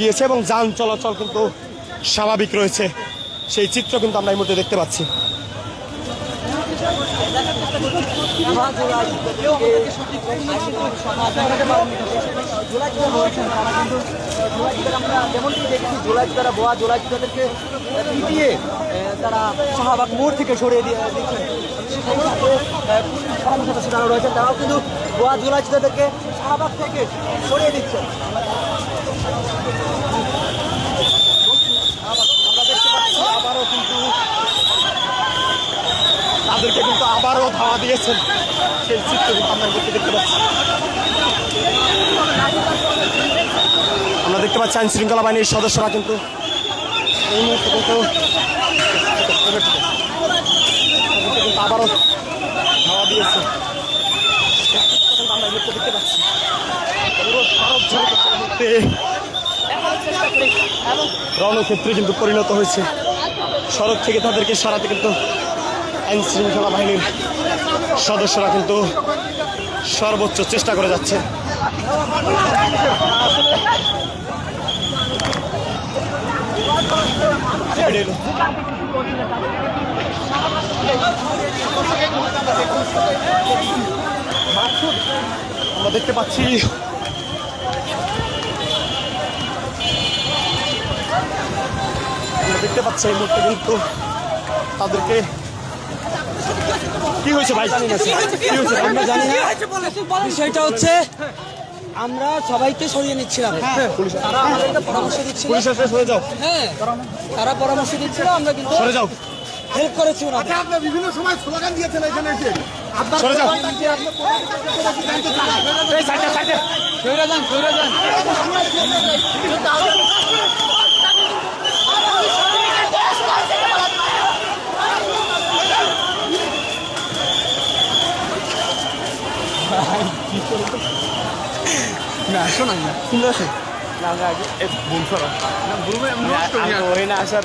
গিয়েছে এবং যান চলাচল কিন্তু স্বাভাবিক রয়েছে। সেই চিত্র কিন্তু আমরা এই মুহূর্তে দেখতে পাচ্ছি। তারা শাহবাগ মোড় থেকে সরিয়ে দিয়ে দিচ্ছেন তারাও কিন্তু বোয়া জোলাই তাদেরকে শাহবাগ থেকে সরিয়ে দিচ্ছেন আমরা দেখতে পাচ্ছি আবারও কিন্তু তাদেরকে কিন্তু আবারও ধাওয়া দিয়েছেন। সেই চিত্র কিন্তু আমরা দেখতে পাচ্ছি। আমরা দেখতে পাচ্ছি আইন শৃঙ্খলা বাহিনীর সদস্যরা কিন্তু এই মুহূর্তে কিন্তু আবারও ধাওয়া দিয়েছে আমরা এই দেখতে পাচ্ছি রণক্ষেত্রে কিন্তু পরিণত হয়েছে। সড়ক থেকে তাদেরকে সরাতে কিন্তু আইন শৃঙ্খলা বাহিনীর সদস্যরা কিন্তু সর্বোচ্চ চেষ্টা করে যাচ্ছে। আমরা দেখতে পাচ্ছি আমরা দেখতে পাচ্ছি এই মুহূর্তে কিন্তু তাদেরকে কি হয়েছে ভাই? জানি না কি হয়েছে? আমরা জানি না। বিষয়টা হচ্ছে আমরা সবাইকে সরিয়ে নিচ্ছিলাম। হ্যাঁ তারা আমাদেরকে পরামর্শ দিচ্ছিল। পুলিশ এসে সরে যাও। হ্যাঁ তারা পরামর্শ দিচ্ছিল আমরা কিন্তু সরে যাও। হেল্প করেছি ওনাদের। আপনি বিভিন্ন সময় স্লোগান দিয়েছেন এখানে এসে। আপনার সরে যাও। সইরা যান সইরা যান। না শোনাই না শুনতে আসে। না আগে বলছো না।